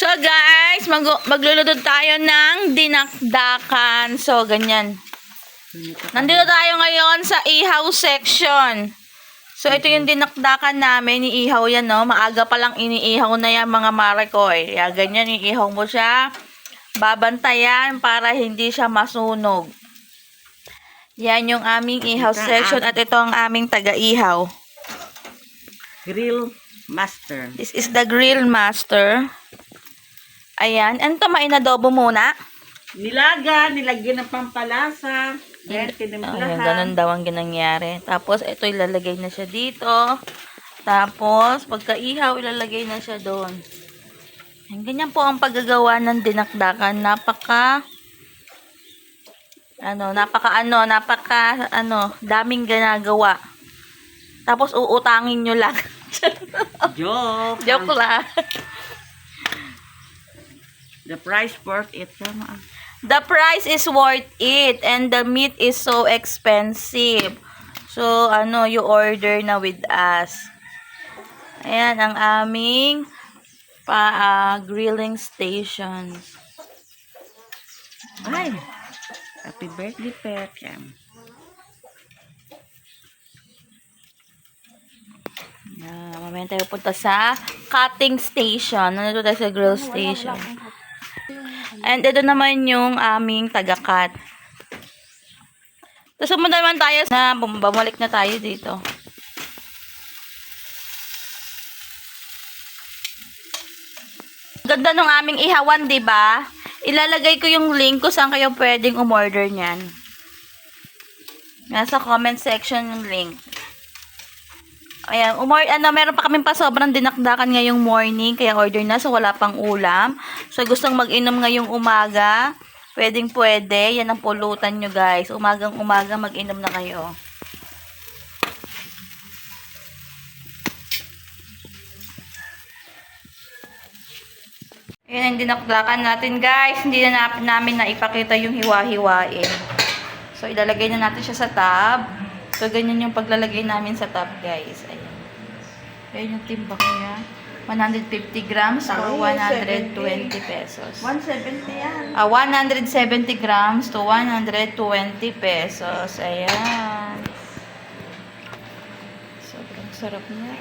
So guys, mag magluluto tayo ng dinakdakan. So ganyan. Nandito tayo ngayon sa ihaw section. So ito yung dinakdakan namin, iihaw yan no. Maaga pa lang iniihaw na yan mga marekoy. Kaya ganyan, iihaw mo siya. Babantayan para hindi siya masunog. Yan yung aming ihaw section at ito ang aming taga-ihaw. Grill Master. This is the grill master. Ayan. Ano to? Mainadobo muna? Nilaga, nilagyan ng pampalasa. Ayan, Then, tinimplahan. ganun daw ang ginangyari. Tapos, ito ilalagay na siya dito. Tapos, pagka-ihaw, ilalagay na siya doon. Ayan, ganyan po ang paggagawa ng dinakdakan. Napaka, ano, napaka ano, napaka, ano, daming ginagawa. Tapos, uutangin nyo lang. Joke. Joke lang. The price worth it. Tama. The price is worth it and the meat is so expensive. So, ano, you order na with us. Ayan, ang aming pa, ah, grilling stations. Ay. Happy birthday, Pekam. Ayan, mamaya tayo punta sa cutting station. Nandito tayo sa grill station. And ito naman yung aming taga-cut. Tapos sumunod naman tayo na bum- bumalik na tayo dito. Ganda ng aming ihawan, 'di ba? Ilalagay ko yung link kung saan kayo pwedeng umorder niyan. Nasa comment section yung link. Ayan, umor ano, meron pa kaming pa sobrang dinakdakan ngayong morning, kaya order na, so wala pang ulam. So, gustong mag-inom ngayong umaga, pwedeng pwede, yan ang pulutan nyo guys. Umagang umaga, mag-inom na kayo. Ayan ang dinakdakan natin guys, hindi na na- namin naipakita yung hiwa-hiwain. So, ilalagay na natin siya sa tab. So, ganyan yung paglalagay namin sa top, guys. Ayan. Ayan yung timbak niya. 150 grams or 120 pesos. 170 yan. Ah, 170 grams to 120 pesos. Ayan. Sobrang sarap na.